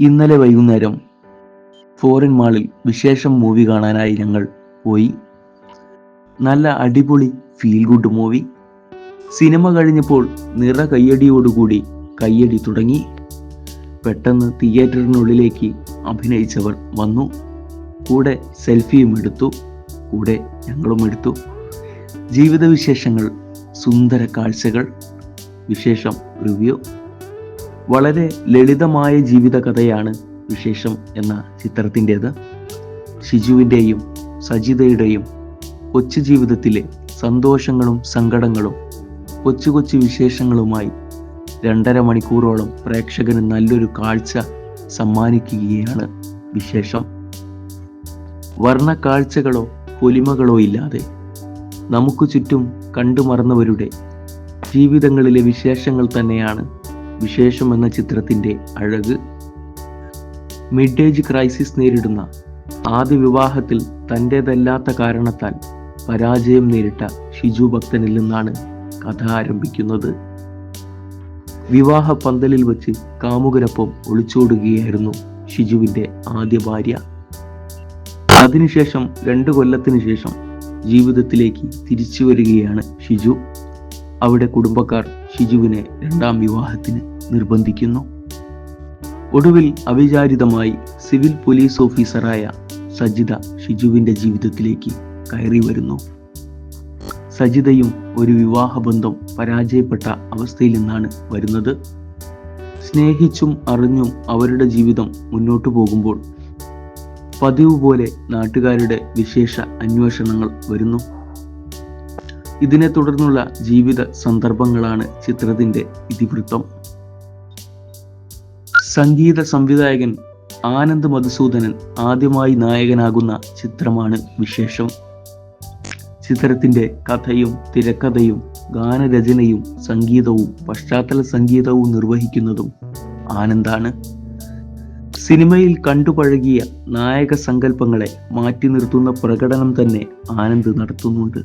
ഇന്നലെ വൈകുന്നേരം ഫോറിൻ മാളിൽ വിശേഷം മൂവി കാണാനായി ഞങ്ങൾ പോയി. നല്ല അടിപൊളി ഫീൽ ഗുഡ് മൂവി സിനിമ കഴിഞ്ഞപ്പോൾ നിറ കയ്യടിയോടുകൂടി കയ്യടി തുടങ്ങി. പെട്ടെന്ന് തിയേറ്ററിനുള്ളിലേക്ക് അഭിനയിച്ചവർ വന്നു. കൂടെ സെൽഫിയും എടുത്തു. കൂടെ ഞങ്ങളും എടുത്തു. ജീവിതവിശേഷങ്ങൾ സുന്ദര കാഴ്ചകൾ. വിശേഷം റിവ്യൂ വളരെ ലളിതമായ ജീവിതകഥയാണ് വിശേഷം എന്ന ചിത്രത്തിന്റെത്. ഷിജുവിന്റെയും സജിതയുടെയും കൊച്ചു ജീവിതത്തിലെ സന്തോഷങ്ങളും സങ്കടങ്ങളും കൊച്ചു കൊച്ചു വിശേഷങ്ങളുമായി രണ്ടര മണിക്കൂറോളം പ്രേക്ഷകന് നല്ലൊരു കാഴ്ച സമ്മാനിക്കുകയാണ് വിശേഷം. വർണ കാഴ്ചകളോ പൊലിമകളോ ഇല്ലാതെ നമുക്ക് ചുറ്റും കണ്ടുമറന്നവരുടെ ജീവിതങ്ങളിലെ വിശേഷങ്ങൾ തന്നെയാണ് വിശേഷം എന്ന ചിത്രത്തിന്റെ അഴക്. മിഡ് ഏജ് ക്രൈസിസ് നേരിടുന്ന ആദ്യ വിവാഹത്തിൽ തന്റേതല്ലാത്ത കാരണത്താൽ പരാജയം നേരിട്ട ഷിജു ഭക്തനിൽ നിന്നാണ് കഥ ആരംഭിക്കുന്നത്. വിവാഹ പന്തലിൽ വച്ച് കാമുകരൊപ്പം ഒളിച്ചോടുകയായിരുന്നു ഷിജുവിന്റെ ആദ്യ ഭാര്യ. അതിനുശേഷം രണ്ടു കൊല്ലത്തിനു ശേഷം ജീവിതത്തിലേക്ക് തിരിച്ചു വരികയാണ് ഷിജു. അവിടെ കുടുംബക്കാർ ഷിജുവിനെ രണ്ടാം വിവാഹത്തിന് നിർബന്ധിക്കുന്നു. ഒടുവിൽ അവിചാരിതമായി സിവിൽ പോലീസ് ഓഫീസറായ സജിത ഷിജുവിന്റെ ജീവിതത്തിലേക്ക് കയറി വരുന്നു. സജിതയും ഒരു വിവാഹബന്ധം പരാജയപ്പെട്ട അവസ്ഥയിൽ നിന്നാണ് വരുന്നത്. സ്നേഹിച്ചും അറിഞ്ഞും അവരുടെ ജീവിതം മുന്നോട്ടു പോകുമ്പോൾ പതിവ് പോലെ നാട്ടുകാരുടെ വിശേഷ അന്വേഷണങ്ങൾ വരുന്നു. ഇതിനെ തുടർന്നുള്ള ജീവിത സന്ദർഭങ്ങളാണ് ചിത്രത്തിന്റെ ഇതിവൃത്തം. സംഗീത സംവിധായകൻ ആനന്ദ് മധുസൂദനൻ ആദ്യമായി നായകനാകുന്ന ചിത്രമാണ് വിശേഷം. ചിത്രത്തിന്റെ കഥയും തിരക്കഥയും ഗാനരചനയും സംഗീതവും പശ്ചാത്തല സംഗീതവും നിർവഹിക്കുന്നതും ആനന്ദാണ്. സിനിമയിൽ കണ്ടുപഴകിയ നായക സങ്കല്പങ്ങളെ മാറ്റി നിർത്തുന്ന പ്രകടനം തന്നെ ആനന്ദ് നടത്തുന്നുണ്ട്.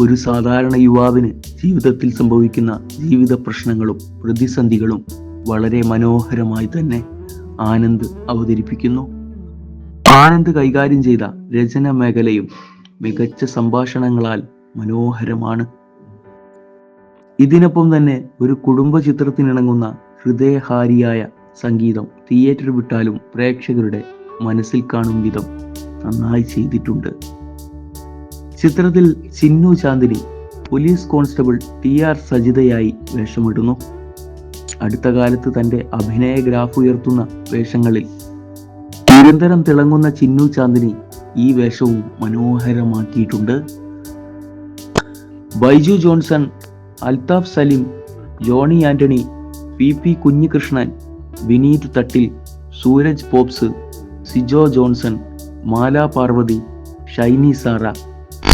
ഒരു സാധാരണ യുവാവിന് ജീവിതത്തിൽ സംഭവിക്കുന്ന ജീവിത പ്രശ്നങ്ങളും പ്രതിസന്ധികളും വളരെ മനോഹരമായി തന്നെ ആനന്ദ് അവതരിപ്പിക്കുന്നു. ആനന്ദ് കൈകാര്യം ചെയ്ത രചന മേഖലയും മികച്ച സംഭാഷണങ്ങളാൽ മനോഹരമാണ്. ഇതിനൊപ്പം തന്നെ ഒരു കുടുംബ ചിത്രത്തിനിണങ്ങുന്ന ഹൃദയഹാരിയായ സംഗീതം തിയേറ്റർ വിട്ടാലും പ്രേക്ഷകരുടെ മനസ്സിൽ കാണും വിധം നന്നായി ചെയ്തിട്ടുണ്ട്. ചിത്രത്തിൽ Chinnu Chandini police constable T R സജിതയായി വേഷമിടുന്നു. അടുത്ത കാലത്ത് തന്റെ അഭിനയ ഗ്രാഫ് ഉയർത്തുന്ന വേഷങ്ങളിൽ നിരന്തരം തിളങ്ങുന്ന ചിന്നു ചാന്ദിനി ഈ വേഷവും മനോഹരമാക്കിയിട്ടുണ്ട്. Baiju Johnson Althaf Salim Johnny Antony P P Kunhikrishnan Vineeth Thattil Sooraj Pops Sijo Johnson Mala Parvathy Shiny Sara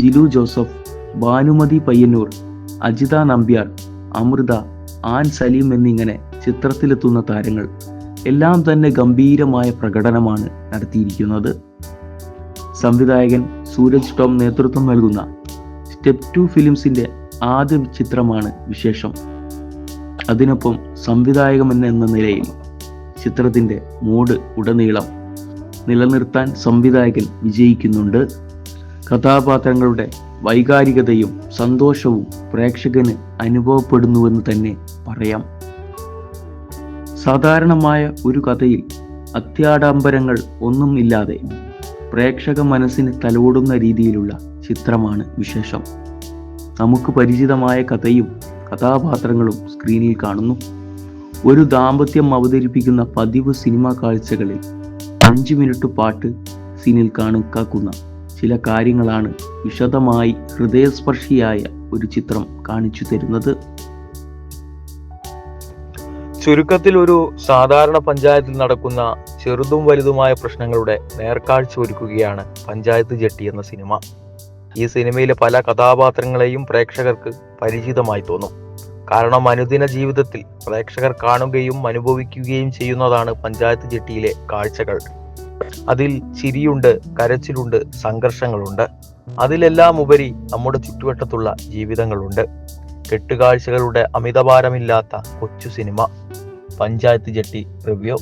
Jilu Joseph Bhanumathi Payyanur Ajitha Nambiar Amritha Ann Saleem എന്നിങ്ങനെ ചിത്രത്തിലെത്തുന്ന താരങ്ങൾ എല്ലാം തന്നെ ഗംഭീരമായ പ്രകടനമാണ് നടത്തിയിരിക്കുന്നത്. സംവിധായകൻ സൂരജ് ടോം നേതൃത്വം നൽകുന്ന സ്റ്റെപ്പ് ടു ഫിലിംസിന്റെ ആദ്യ ചിത്രമാണ് വിശേഷം. അതിനൊപ്പം സംവിധായകൻ എന്ന നിലയിൽ ചിത്രത്തിന്റെ മൂഡ് ഉടനീളം നിലനിർത്താൻ സംവിധായകൻ വിജയിക്കുന്നുണ്ട്. കഥാപാത്രങ്ങളുടെ വൈകാരികതയും സന്തോഷവും പ്രേക്ഷകന് അനുഭവപ്പെടുന്നുവെന്ന് തന്നെ പറയാം. സാധാരണമായ ഒരു കഥയിൽ അത്യാഡംബരങ്ങൾ ഒന്നും ഇല്ലാതെ പ്രേക്ഷക മനസ്സിന് തലോടുന്ന രീതിയിലുള്ള ചിത്രമാണ് വിശേഷം. നമുക്ക് പരിചിതമായ കഥയും കഥാപാത്രങ്ങളും സ്ക്രീനിൽ കാണുന്നു. ഒരു ദാമ്പത്യം അവതരിപ്പിക്കുന്ന പതിവ് സിനിമാ കാഴ്ചകളിൽ അഞ്ച് മിനിറ്റ് പാട്ട് സീനിൽ കാണുക്കാക്കുന്ന ചില കാര്യങ്ങളാണ് വിശദമായി ഹൃദയസ്പർശിയായ ഒരു ചിത്രം കാണിച്ചു തരുന്നത്. ചുരുക്കത്തിൽ ഒരു സാധാരണ പഞ്ചായത്തിൽ നടക്കുന്ന ചെറുതും വലുതുമായ പ്രശ്നങ്ങളുടെ നേർക്കാഴ്ച ഒരുക്കുകയാണ് പഞ്ചായത്ത് ജെട്ടി എന്ന സിനിമ. ഈ സിനിമയിലെ പല കഥാപാത്രങ്ങളെയും പ്രേക്ഷകർക്ക് പരിചിതമായി തോന്നും. കാരണം അനുദിന ജീവിതത്തിൽ പ്രേക്ഷകർ കാണുകയും അനുഭവിക്കുകയും ചെയ്യുന്നതാണ് പഞ്ചായത്ത് ജെട്ടിയിലെ കാഴ്ചകൾ. അതിൽ ചിരിയുണ്ട് കരച്ചിലുണ്ട് സംഘർഷങ്ങളുണ്ട്. അതിലെല്ലാം ഉപരി നമ്മുടെ ചുറ്റുവട്ടത്തുള്ള ജീവിതങ്ങളുണ്ട്. കെട്ടുകാഴ്ചകളുടെ അമിതഭാരമില്ലാത്ത കൊച്ചു സിനിമ. Panchayat jetty review.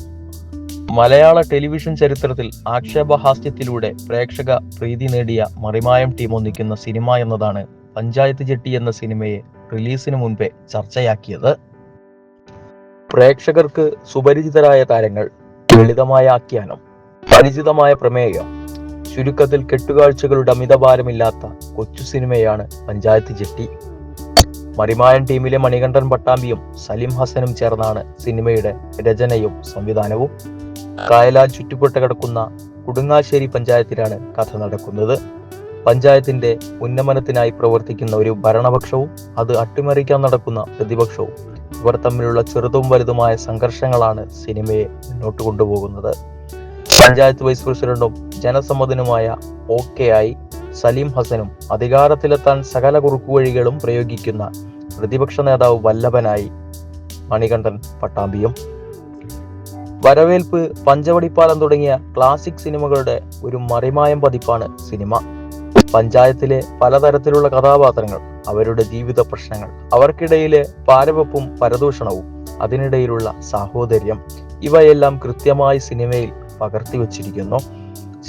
മലയാള ടെലിവിഷൻ ചരിത്രത്തിൽ ആക്ഷേപഹാസ്യത്തിലൂടെ പ്രേക്ഷക പ്രീതി നേടിയ മറിമായം ടീം ഒന്നിക്കുന്ന സിനിമ എന്നതാണ് പഞ്ചായത്ത് ജെട്ടി എന്ന സിനിമയെ റിലീസിന് മുൻപേ ചർച്ചയാക്കിയത്. പ്രേക്ഷകർക്ക് സുപരിചിതരായ താരങ്ങൾ ലളിതമായ ആഖ്യാനം പരിചിതമായ പ്രമേയം. ചുരുക്കത്തിൽ കെട്ടുകാഴ്ചകളുടെ അമിതഭാരമില്ലാത്ത കൊച്ചു സിനിമയാണ് പഞ്ചായത്ത് ജെട്ടി. മറിമായൻ ടീമിലെ മണികണ്ഠൻ പട്ടാമ്പിയും സലിം ഹസനും ചേർന്നാണ് സിനിമയുടെ രചനയും സംവിധാനവും. കായലാൽ ചുറ്റുപെട്ട് കിടക്കുന്ന കുടുങ്ങാശ്ശേരി പഞ്ചായത്തിലാണ് കഥ നടക്കുന്നത്. പഞ്ചായത്തിന്റെ ഉന്നമനത്തിനായി പ്രവർത്തിക്കുന്ന ഒരു ഭരണപക്ഷവും അത് അട്ടിമറിക്കാൻ നടക്കുന്ന പ്രതിപക്ഷവും ഇവർ തമ്മിലുള്ള ചെറുതും വലുതുമായ സംഘർഷങ്ങളാണ് സിനിമയെ മുന്നോട്ട് കൊണ്ടുപോകുന്നത്. പഞ്ചായത്ത് വൈസ് പ്രസിഡന്റും ജനസമ്മതനുമായ ആയി സലീം ഹസനും അധികാരത്തിലെത്താൻ സകല കുറുക്കുവഴികളും പ്രയോഗിക്കുന്ന പ്രതിപക്ഷ നേതാവ് വല്ലഭനായി. മണികണ്ഠൻ പട്ടാമ്പിയും. വരവേൽപ്പ് പഞ്ചവടിപ്പാലം തുടങ്ങിയ ക്ലാസിക് സിനിമകളുടെ ഒരു മറിമായം പതിപ്പാണ് സിനിമ. പഞ്ചായത്തിലെ പലതരത്തിലുള്ള കഥാപാത്രങ്ങൾ അവരുടെ ജീവിത പ്രശ്നങ്ങൾ അവർക്കിടയിലെ പാരവപ്പും പരദൂഷണവും അതിനിടയിലുള്ള സാഹോദര്യം ഇവയെല്ലാം കൃത്യമായി സിനിമയിൽ പകർത്തി വച്ചിരിക്കുന്നു.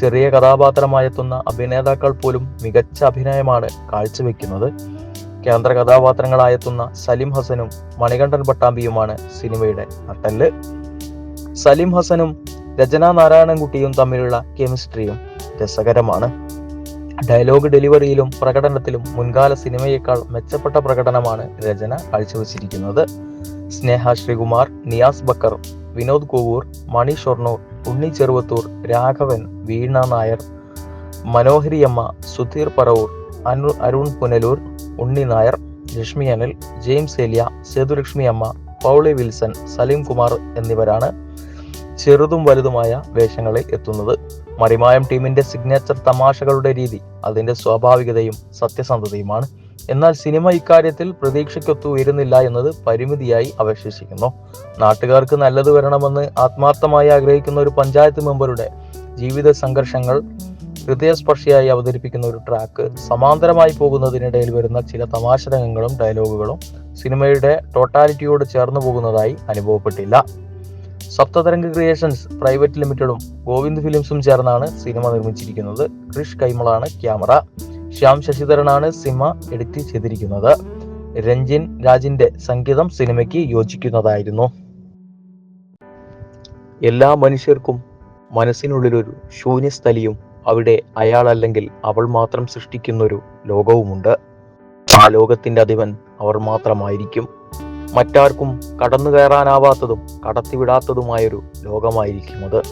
ചെറിയ കഥാപാത്രമായെത്തുന്ന അഭിനേതാക്കൾ പോലും മികച്ച അഭിനയമാണ് കാഴ്ചവെക്കുന്നത്. കേന്ദ്ര കഥാപാത്രങ്ങളായെത്തുന്ന സലിം ഹസനും മണികണ്ഠൻ പട്ടാമ്പിയുമാണ് സിനിമയുടെ നട്ടൽ സലിം ഹസനും രചന നാരായണൻകുട്ടിയും തമ്മിലുള്ള കെമിസ്ട്രിയും രസകരമാണ്. ഡയലോഗ് ഡെലിവറിയിലും പ്രകടനത്തിലും മുൻകാല സിനിമയേക്കാൾ മെച്ചപ്പെട്ട പ്രകടനമാണ് രചന കാഴ്ചവെച്ചിരിക്കുന്നത്. സ്നേഹ ശ്രീകുമാർ നിയാസ് ബക്കർ വിനോദ് കോവൂർ മണി ഷൊർണൂർ ഉണ്ണി ചെറുവത്തൂർ രാഘവൻ വീണ നായർ മനോഹരിയമ്മ സുധീർ പറവൂർ അനു അരുൺ പുനലൂർ ഉണ്ണി നായർ ലക്ഷ്മി അനിൽ ജെയിംസ് ഏലിയ സേതുലക്ഷ്മി അമ്മ പൗളി വിൽസൺ സലീം കുമാർ എന്നിവരാണ് ചെറുതും വലുതുമായ വേഷങ്ങളിൽ എത്തുന്നത്. മറിമായം ടീമിന്റെ സിഗ്നേച്ചർ തമാശകളുടെ രീതി അതിന്റെ സ്വാഭാവികതയും സത്യസന്ധതയുമാണ്. എന്നാൽ സിനിമ ഇക്കാര്യത്തിൽ പ്രതീക്ഷയ്ക്കൊത്തു ഉയരുന്നില്ല എന്നത് പരിമിതിയായി അവശേഷിക്കുന്നു. നാട്ടുകാർക്ക് നല്ലത് വരണമെന്ന് ആത്മാർത്ഥമായി ആഗ്രഹിക്കുന്ന ഒരു പഞ്ചായത്ത് മെമ്പറുടെ ജീവിത സംഘർഷങ്ങൾ ഹൃദയസ്പർശിയായി അവതരിപ്പിക്കുന്ന ഒരു ട്രാക്ക് സമാന്തരമായി പോകുന്നതിനിടയിൽ വരുന്ന ചില തമാശ രംഗങ്ങളും ഡയലോഗുകളും സിനിമയുടെ ടോട്ടാലിറ്റിയോട് ചേർന്നു പോകുന്നതായി അനുഭവപ്പെട്ടില്ല. സപ്തതരംഗ ക്രിയേഷൻസ് പ്രൈവറ്റ് ലിമിറ്റഡും ഗോവിന്ദ് ഫിലിംസും ചേർന്നാണ് സിനിമ നിർമ്മിച്ചിരിക്കുന്നത്. ക്രിഷ് കൈമളാണ് ക്യാമറ. ശ്യാം ശശിധരനാണ് സിനിമ എഡിറ്റ് ചെയ്തിരിക്കുന്നത്. രഞ്ജിൻ രാജിന്റെ സംഗീതം സിനിമയ്ക്ക് യോജിക്കുന്നതായിരുന്നു. എല്ലാ മനുഷ്യർക്കും മനസ്സിനുള്ളിലൊരു ശൂന്യസ്ഥലിയും അവിടെ അയാൾ അല്ലെങ്കിൽ അവൾ മാത്രം സൃഷ്ടിക്കുന്നൊരു ലോകവുമുണ്ട്. ആ ലോകത്തിന്റെ അധിപൻ അവർ മാത്രമായിരിക്കും. മറ്റാർക്കും കടന്നു കയറാനാവാത്തതും കടത്തിവിടാത്തതുമായൊരു ലോകമായിരിക്കും അത്.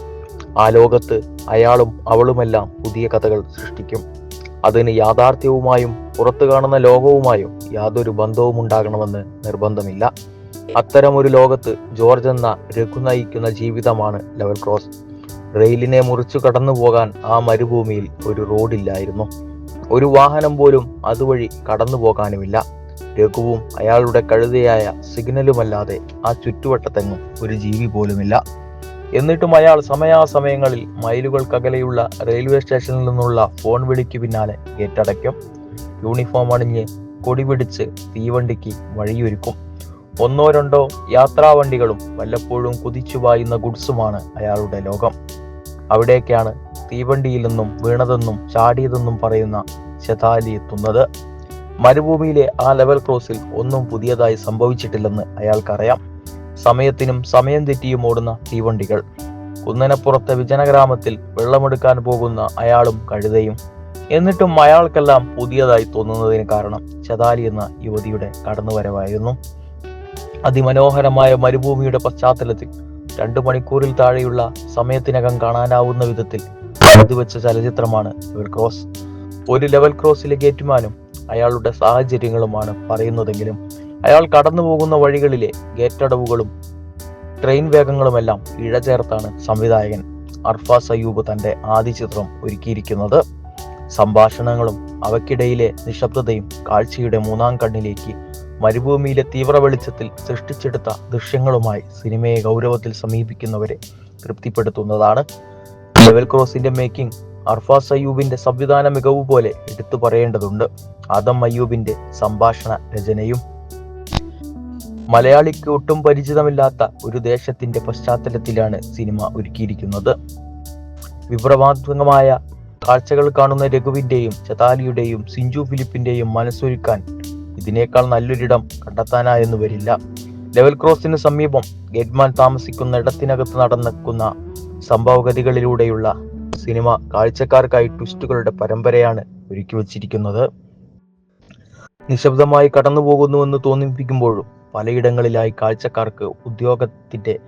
ആ ലോകത്ത് അയാളും അവളുമെല്ലാം പുതിയ കഥകൾ സൃഷ്ടിക്കും. അതിന് യാഥാർത്ഥ്യവുമായും പുറത്തു കാണുന്ന ലോകവുമായും യാതൊരു ബന്ധവും ഉണ്ടാകണമെന്ന് നിർബന്ധമില്ല. അത്തരമൊരു ലോകത്ത് ജോർജ് എന്ന രഘു നയിക്കുന്ന ജീവിതമാണ് ലെവൽ ക്രോസ്. റെയിലിനെ മുറിച്ചു കടന്നു പോകാൻ ആ മരുഭൂമിയിൽ ഒരു റോഡില്ലായിരുന്നു. ഒരു വാഹനം പോലും അതുവഴി കടന്നു പോകാനുമില്ല. രഘുവും അയാളുടെ കഴുതയായ സിഗ്നലുമല്ലാതെ ആ ചുറ്റുവട്ടത്തെങ്ങും ഒരു ജീവി പോലുമില്ല. എന്നിട്ടും അയാൾ സമയാസമയങ്ങളിൽ മൈലുകൾക്കകലെയുള്ള റെയിൽവേ സ്റ്റേഷനിൽ നിന്നുള്ള ഫോൺ വിളിക്ക് പിന്നാലെ ഗേറ്റടയ്ക്കും. യൂണിഫോം അണിഞ്ഞ് കൊടി പിടിച്ച് തീവണ്ടിക്ക് വഴിയൊരുക്കും. ഒന്നോ രണ്ടോ യാത്രാവണ്ടികളും വല്ലപ്പോഴും കുതിച്ചു പായുന്ന ഗുഡ്സുമാണ് അയാളുടെ ലോകം. അവിടേക്കാണ് തീവണ്ടിയിൽ നിന്നും വീണതെന്നും ചാടിയതെന്നും പറയുന്ന ശതാലി എത്തുന്നത്. മരുഭൂമിയിലെ ആ ലെവൽ ക്രോസിൽ ഒന്നും പുതിയതായി സംഭവിച്ചിട്ടില്ലെന്ന് അയാൾക്കറിയാം. സമയത്തിനും സമയം തെറ്റിയും ഓടുന്ന തീവണ്ടികൾ. കുന്നനപ്പുറത്തെ വിജനഗ്രാമത്തിൽ വെള്ളമെടുക്കാൻ പോകുന്ന അയാളും കഴുതയും. എന്നിട്ടും അയാൾക്കെല്ലാം പുതിയതായി തോന്നുന്നതിന് കാരണം ചതാലി എന്ന യുവതിയുടെ കടന്നുവരവായിരുന്നു. അതിമനോഹരമായ മരുഭൂമിയുടെ പശ്ചാത്തലത്തിൽ രണ്ടു മണിക്കൂറിൽ താഴെയുള്ള സമയത്തിനകം കാണാനാവുന്ന വിധത്തിൽ വെച്ച ചലച്ചിത്രമാണ് ലെവൽ ക്രോസ് ഒരു ലെവൽ ക്രോസിലെ ഗേറ്റ്മാനും അയാളുടെ സാഹചര്യങ്ങളുമാണ് പറയുന്നതെങ്കിലും അയാൾ കടന്നു പോകുന്ന വഴികളിലെ ഗേറ്റടവുകളും ട്രെയിൻ വേഗങ്ങളുമെല്ലാം ഇഴചേർത്താണ് സംവിധായകൻ അർഫാസ് സയൂബ് തന്റെ ആദ്യ ചിത്രം ഒരുക്കിയിരിക്കുന്നത്. സംഭാഷണങ്ങളും അവയ്ക്കിടയിലെ നിശബ്ദതയും കാഴ്ചയുടെ മൂന്നാം കണ്ണിലേക്ക് മരുഭൂമിയിലെ തീവ്ര വെളിച്ചത്തിൽ സൃഷ്ടിച്ചെടുത്ത ദൃശ്യങ്ങളുമായി സിനിമയെ ഗൗരവത്തിൽ സമീപിക്കുന്നവരെ തൃപ്തിപ്പെടുത്തുന്നതാണ്. ലെവൽ ക്രോസിന്റെ മേക്കിംഗ് അർഫാസ് സയൂബിന്റെ സംവിധാന മികവ് പോലെ എടുത്തു പറയേണ്ടതുണ്ട്. ആദം അയ്യൂബിന്റെ സംഭാഷണ രചനയും മലയാളിക്ക് ഒട്ടും പരിചിതമില്ലാത്ത ഒരു ദേശത്തിന്റെ പശ്ചാത്തലത്തിലാണ് സിനിമ ഒരുക്കിയിരിക്കുന്നത്. വിപ്രവാത്മകമായ കാഴ്ചകൾ കാണുന്ന രഘുവിന്റെയും ചതാലിയുടെയും സിഞ്ചു ഫിലിപ്പിന്റെയും മനസ്സൊരുക്കാൻ ഇതിനേക്കാൾ നല്ലൊരിടം കണ്ടെത്താനായെന്ന് വരില്ല. ലെവൽ ക്രോസിന് സമീപം ഗേറ്റ്മാൻ താമസിക്കുന്ന ഇടത്തിനകത്ത് നടക്കുന്ന സംഭവഗതികളിലൂടെയുള്ള സിനിമ കാഴ്ചക്കാർക്കായി ട്വിസ്റ്റുകളുടെ പരമ്പരയാണ് ഒരുക്കി വച്ചിരിക്കുന്നത് നിശബ്ദമായി കടന്നു പോകുന്നുവെന്ന് തോന്നിപ്പിക്കുമ്പോഴും പലയിടങ്ങളിലായി കാഴ്ചക്കാർക്ക് ഉദ്യോഗത്തിന്റെ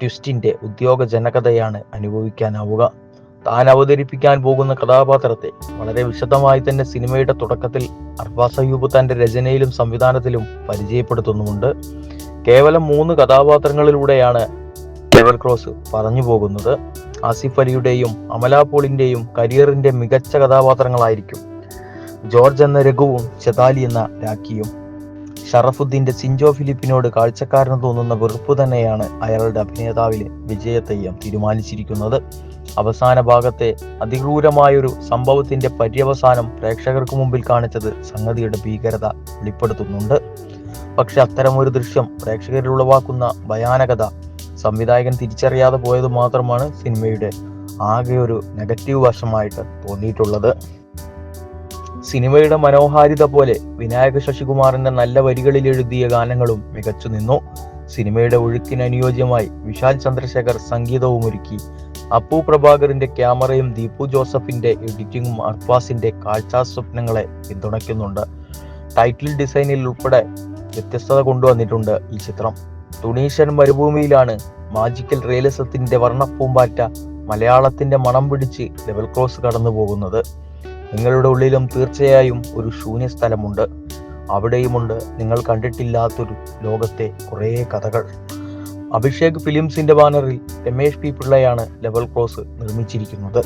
ട്വിസ്റ്റിന്റെ ഉദ്യോഗജനകതയാണ് അനുഭവിക്കാനാവുക. താൻ അവതരിപ്പിക്കാൻ പോകുന്ന കഥാപാത്രത്തെ വളരെ വിശദമായി തന്നെ സിനിമയുടെ തുടക്കത്തിൽ അർബാസയൂബ് തന്റെ രചനയിലും സംവിധാനത്തിലും പരിചയപ്പെടുത്തുന്നുമുണ്ട്. കേവലം മൂന്ന് കഥാപാത്രങ്ങളിലൂടെയാണ് ലെവൽ ക്രോസ് പറഞ്ഞു പോകുന്നത്. ആസിഫ് അലിയുടെയും അമലാപോളിന്റെയും കരിയറിന്റെ മികച്ച കഥാപാത്രങ്ങളായിരിക്കും. ജോർജ് എന്ന രഘുവും ചെതാലി എന്ന രാഖിയും. ഷറഫുദ്ദീന്റെ സിഞ്ചോ ഫിലിപ്പിനോട് കാഴ്ചക്കാരന് തോന്നുന്ന വെറുപ്പ് തന്നെയാണ് അയാളുടെ അഭിനേതാവിലെ വിജയത്തെയ്യം തീരുമാനിച്ചിരിക്കുന്നത്. അവസാന ഭാഗത്തെ അതിക്രൂരമായൊരു സംഭവത്തിന്റെ പര്യവസാനം പ്രേക്ഷകർക്ക് മുമ്പിൽ കാണിച്ചത് സംഗതിയുടെ ഭീകരത വെളിപ്പെടുത്തുന്നുണ്ട്. പക്ഷെ അത്തരമൊരു ദൃശ്യം പ്രേക്ഷകരിൽ ഉളവാക്കുന്ന ഭയാനകത സംവിധായകൻ തിരിച്ചറിയാതെ പോയത് മാത്രമാണ് സിനിമയുടെ ആകെ ഒരു നെഗറ്റീവ് വശമായിട്ട് തോന്നിയിട്ടുള്ളത്. സിനിമയുടെ മനോഹാരിത പോലെ വിനായക ശശികുമാറിന്റെ നല്ല വരികളിൽ എഴുതിയ ഗാനങ്ങളും മികച്ചു നിന്നു. സിനിമയുടെ ഒഴുക്കിന് അനുയോജ്യമായി വിശാൽ ചന്ദ്രശേഖർ സംഗീതവും ഒരുക്കി. അപ്പു പ്രഭാകറിന്റെ ക്യാമറയും ദീപു ജോസഫിന്റെ എഡിറ്റിംഗും അർഫാസിന്റെ കാഴ്ചാ സ്വപ്നങ്ങളെ പിന്തുണയ്ക്കുന്നുണ്ട്. ടൈറ്റിൽ ഡിസൈനിൽ ഉൾപ്പെടെ വ്യത്യസ്തത കൊണ്ടുവന്നിട്ടുണ്ട് ഈ ചിത്രം. തുണീഷ്യൻ മരുഭൂമിയിലാണ് മാജിക്കൽ റിയലിസത്തിന്റെ വർണപ്പൂമ്പാറ്റ മലയാളത്തിന്റെ മണം പിടിച്ച് ലെവൽ ക്രോസ് കടന്നു പോകുന്നത് നിങ്ങളുടെ ഉള്ളിലും തീർച്ചയായും ഒരു ശൂന്യസ്ഥലമുണ്ട്. അവിടെയുമുണ്ട് നിങ്ങൾ കണ്ടിട്ടില്ലാത്തൊരു ലോകത്തെ കുറേ കഥകൾ. അഭിഷേക് ഫിലിംസിന്റെ ബാനറിൽ രമേഷ് പി പിള്ളയാണ് ലെവൽ ക്രോസ് നിർമ്മിച്ചിരിക്കുന്നത്.